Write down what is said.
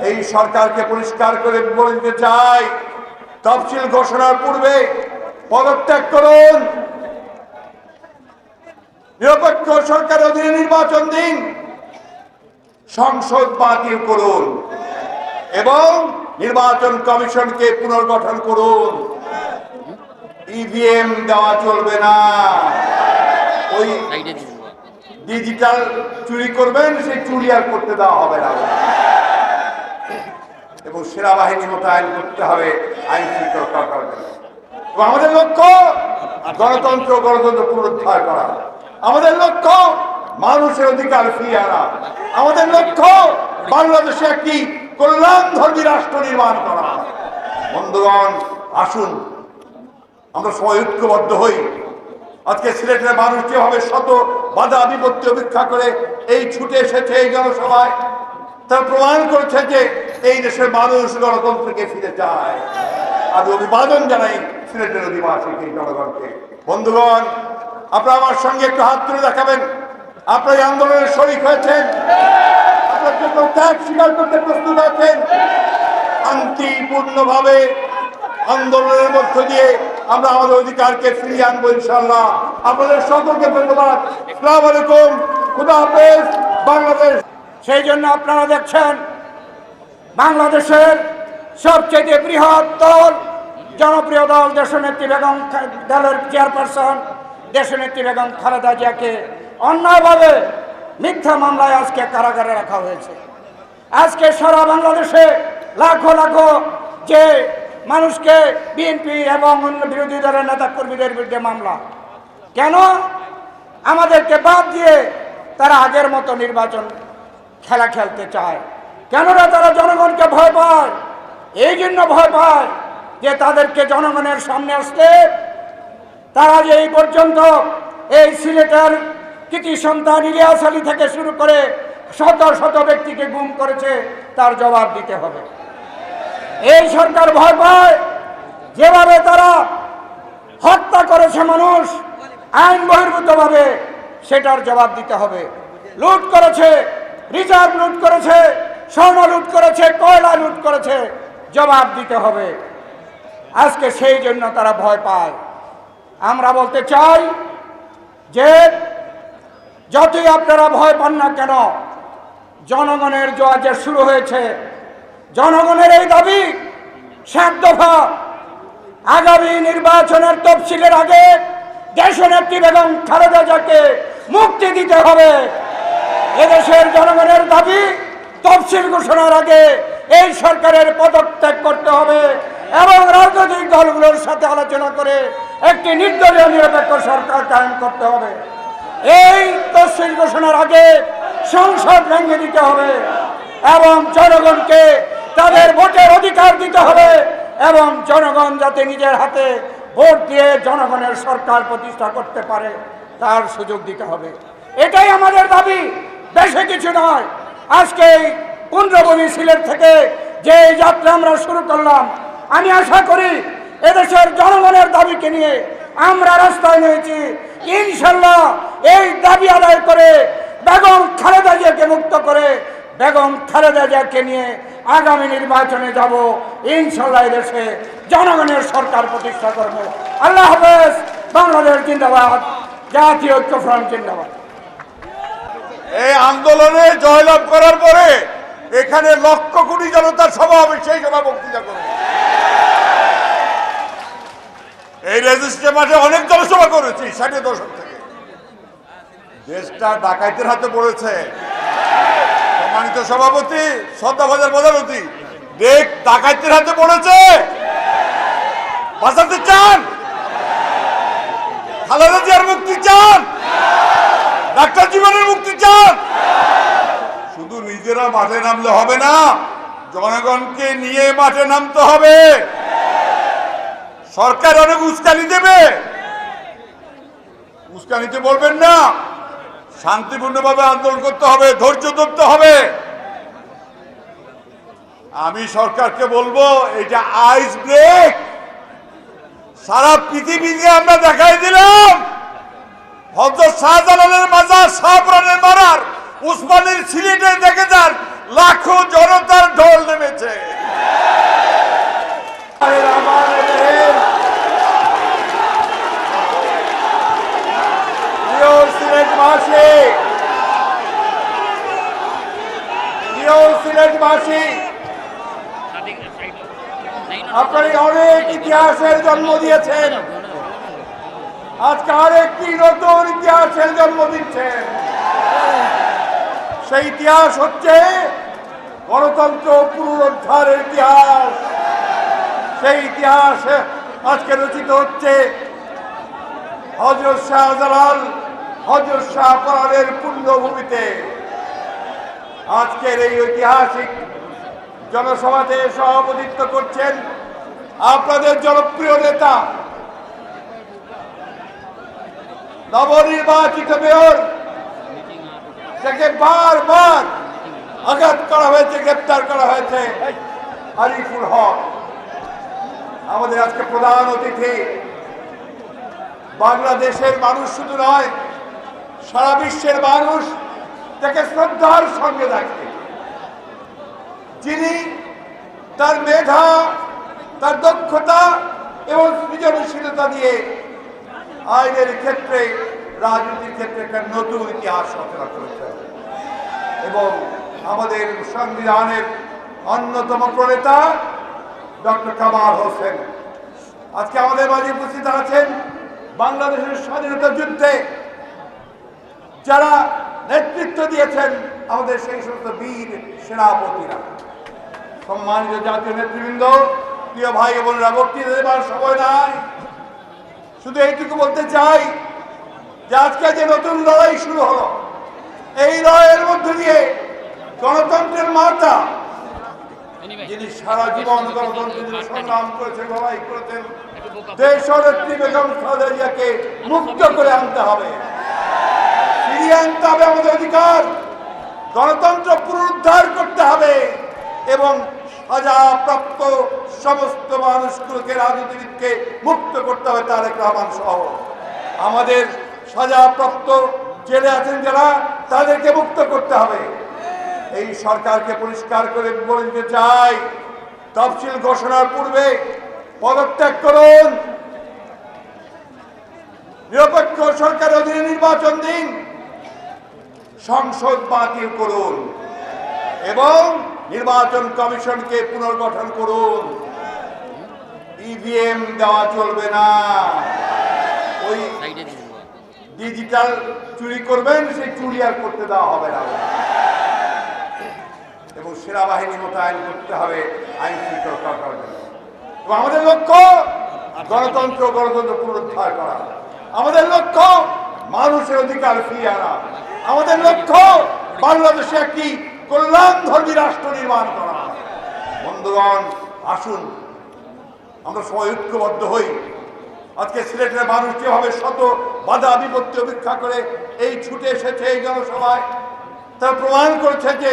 এই সরকারকে পরিষ্কার করে বলতে চাই। তফসিল ঘোষণার পূর্বে পদত্যাগ করুন। নিরপেক্ষ সরকার অধীনে নির্বাচন দিন। সংসদ বাতিল করুন। এবং নির্বাচন কমিশনকে পুনর্গঠন করুন। ইভিএম দেওয়া চলবে না। ওই ডিজিটাল চুরি করবেন সেই চুরি আর করতে দেওয়া হবে না। এবং সেনাবাহিনী মোতায়েন করতে হবে আইন শৃঙ্খলা জন্য। এবং আমাদের লক্ষ্য গণতন্ত্র গণতন্ত্র পুনরুদ্ধার করা। আমাদের লক্ষ্য মানুষের অধিকার ফিরিয়ে আনা। আমাদের লক্ষ্য বাংলাদেশে একটি কল্যাণ ধর্মী রাষ্ট্র নির্মাণ করা। বন্ধুগণ, আসুন। আমরা সবাই ঐক্যবদ্ধ হই। আজকে সিলেটের মানুষ যেভাবে শত বাধা বিপত্তি উপেক্ষা করে এই ছুটে এসেছে এই জনসভায়, তারা প্রমাণ করেছে যে এই দেশের মানুষ গণতন্ত্রকে ফিরে চায়। আমি অভিবাদন জানাই সিলেটের অধিবাসী এই জনগণকে। বন্ধুগণ, আপনারা আমার সঙ্গে একটু হাত তুলে দেখাবেন। আপনারা আন্দোলনের শরিক হয়েছেন। আপনার জন্য ত্যাগ স্বীকার করতে প্রস্তুত আছেন। শান্তিপূর্ণভাবে আন্দোলনের মধ্য দিয়ে আমরা আমাদের অধিকারকে ফিরিয়ে আনব ইনশাল্লাহ আপনাদের সকলকে ধন্যবাদ। সালাম আলাইকুম। খুদা হাফেজ। বাংলাদেশ। সেই জন্য আপনারা দেখছেন বাংলাদেশের সবচেয়ে বৃহৎ দল জনপ্রিয় দল দেশনেত্রী বেগম দলের চেয়ারপারসন দেশনেত্রী বেগম খালেদা জিয়াকে অন্যায়ভাবে মিথ্যা মামলায় আজকে কারাগারে রাখা হয়েছে। আজকে সারা বাংলাদেশে লাখো লাখো যে মানুষকে বিএনপি এবং অন্য বিরোধী দলের নেতা কর্মীদের বিরুদ্ধে মামলা, কেন আমাদেরকে বাদ দিয়ে তারা আগের মতো নির্বাচন খেলা খেলতে চায়? কেননা তারা জনগণকে ভয় পায়। এই জন্য ভয় পায় যে তাদেরকে জনগণের সামনে আসলে তারা যে এই পর্যন্ত এই সিলেটের কৃতি সন্তান ইলিয়াস আলী থেকে শুরু করে শত শত ব্যক্তিকে গুম করেছে, তার জবাব দিতে হবে। এই সরকার ভয় পায় যেভাবে তারা হত্যা করেছে মানুষ, আইন বহির্ভূতভাবে, সেটার জবাব দিতে হবে। লুট করেছে, রিজার্ভ লুট করেছে স্বর্ণ লুট করেছে, কয়লা লুট করেছে, জবাব দিতে হবে। আজকে সেই জন্য তারা ভয় পায়। আমরা বলতে চাই যে, যতই আপনারা ভয় পান না কেন, জনগণের জোয়ার যে শুরু হয়েছে। জনগণের এই দাবি সাত দফা আগামী নির্বাচনের তফসিলের আগে দেশনেত্রী বেগম খালেদা জিয়াকে মুক্তি দিতে হবে। এদেশের জনগণের দাবি তফসিল ঘোষণার আগে এই সরকারের পদত্যাগ করতে হবে এবং রাজনৈতিক দলগুলোর সাথে আলোচনা করে একটি নির্দলীয় নিরপেক্ষ সরকার কায়েম করতে হবে। এই তফসিল ঘোষণার আগে সংসদ ভেঙে দিতে হবে এবং জনগণকে তাদের ভোটের অধিকার দিতে হবে এবং জনগণ যাতে নিজের হাতে ভোট দিয়ে জনগণের সরকার প্রতিষ্ঠা করতে পারে, তার সুযোগ দিতে হবে। এটাই আমাদের দাবি দেশে কিছু নয়। আজকে এই পুণ্যভূমি সিলেট থেকে যে যাত্রা আমরা শুরু করলাম, আমি আশা করি এদেশের জনগণের দাবিকে নিয়ে আমরা রাস্তায় নিয়েছি ইনশাল্লাহ এই দাবি আদায় করে বেগম খালেদা জিয়াকে মুক্ত করে বেগম খালেদা জিয়াকে নিয়ে আগামী নির্বাচনে যাব। ইনশাল্লাহ দেশে জনগণের সরকার প্রতিষ্ঠা করব। আল্লাহ হাফেজ, বাংলাদেশ জিন্দাবাদ, জাতীয় ঐক্য ফ্রন্ট জিন্দাবাদ। এই আন্দোলনে জয়লাভ করার পরে এখানে লক্ষ কোটি জনতার সভা হবে, সেই সভা বক্তৃতা করবে। এই রেজিস্ট্রে মাঠে অনেক জনসভা করেছি ষাটের দশক থেকে। দেশটা ডাকাইতের হাতে পড়েছে। সম্মানিত সভাপতি শ্রদ্ধাভাজার প্রধানমন্ত্রী দেখ ডাকাইতের হাতে পড়েছে। বাঁচাতে চান? খালেদা জিয়ার মুক্তি চান? ডাক্তার জীবনের মুক্তি চান। শুধু নিজেরা মাঠে নামলে হবে না, জনগণকে নিয়ে মাঠে নামতে হবে। সরকার অনেক উস্কানি দেবে। উস্কানিতে বলবেন না, শান্তিপূর্ণভাবে আন্দোলন করতে হবে, ধৈর্য ধরতে হবে। আমি সরকারকে বলব, এটা আইস ব্রেক। সারা পৃথিবীকে আমরা দেখাই দিলাম। হজরত শাহজালালের মাজার, শাহপুরানের মারার উসমানের সিলেটে দেখে যান, লাখো জনতার ঢোল নেমেছে। আপনারা অনেক ইতিহাসের জন্ম দিয়েছেন। আজকে আরেকটি নতুন ইতিহাসের জন্ম দিচ্ছেন সেই ইতিহাস হচ্ছে গণতন্ত্র পুনরুদ্ধারের ইতিহাস। সেই ইতিহাস আজকে রচিত হচ্ছে হজরত শাহজালাল হজরত শাহ পরাণের পুণ্যভূমিতে। আজকের এই ঐতিহাসিক জনসভাতে সভাপতিত্ব করছেন আপনাদের জনপ্রিয় নেতা নবনির্বাচিত মেয়র যাকে বারবার আঘাত করা হয়েছে, গ্রেপ্তার করা হয়েছে, আরিফুল হক। আমাদের আজকে প্রধান অতিথি। বাংলাদেশের মানুষ শুধু নয়, সারা বিশ্বের মানুষ তাকে শ্রদ্ধার সঙ্গে দেখে। যিনি তার মেধা, তার দক্ষতা এবং সৃজনশীলতা দিয়ে আইনের ক্ষেত্রে, রাজনীতির ক্ষেত্রে একটা নতুন ইতিহাস রচনা করেছে। এবং আমাদের সংবিধানের অন্যতম প্রণেতা ডক্টর কামাল হোসেন। আজকে আমাদের মাঝে উপস্থিত আছেন বাংলাদেশের স্বাধীনতা যুদ্ধে যারা নেতৃত্ব দিয়েছেন আমাদের সেই সমস্ত বীর সেনাপতিরা। সম্মানিত জাতীয় নেতৃবৃন্দ, প্রিয় ভাই বোনরা, বক্তৃতা দেবার সময় নাই। শুধু এইটুকু বলতে চাই যে আজকে যে নতুন লড়াই শুরু হলো, এই লড়াইয়ের মধ্যে দিয়ে গণতন্ত্রের মাতা, যিনি সারা জীবন গণতন্ত্রের সংগ্রাম করেছেন, লড়াই করেছেন, দেশ নেত্রী বেগম খালেদা জিয়াকে মুক্ত করে আনতে হবে। ফিরিয়ে আনতে হবে আমাদের অধিকার, গণতন্ত্র পুনরুদ্ধার করতে হবে এবং সাজাপ্রাপ্ত সমস্ত মানুষগুলোকে, রাজনীতিবিদকে মুক্ত করতে হবে তারেক রহমান সহ। আমাদের সাজাপ্রাপ্ত জেলে আছেন যারা, তাদেরকে মুক্ত করতে হবে। এই সরকারকে পরিষ্কার করে বলে দিতে চাই, তফসিল ঘোষণার পূর্বে পদত্যাগ করুন। নিরপেক্ষ সরকার অধীনে নির্বাচন দিন, সংসদ বাতিল করুন এবং নির্বাচন কমিশনকে পুনর্গঠন করুন। ইভিএম দেওয়া চলবে না। ওই ডিজিটাল চুরি করবেন, সেই চুরি আর করতে দেওয়া হবে না। এবং সেনাবাহিনী মোতায়েন করতে হবে আইন শৃঙ্খলা এবং আমাদের লক্ষ্য, গণতন্ত্র গণতন্ত্র পুনরুদ্ধার করা। আমাদের লক্ষ্য, মানুষের অধিকার ফিরিয়ে আনা। আমাদের লক্ষ্য, বাংলাদেশে একটি কল্যাণ ধর্মী রাষ্ট্র নির্মাণ করা। বন্ধুগণ, আসুন। আমরা সবাই ঐক্যবদ্ধ হই। আজকে সিলেটের মানুষ যেভাবে শত বাধা বিপত্তি অপেক্ষা করে এই ছুটে এসেছে এই জনসভায়, তারা প্রমাণ করেছে যে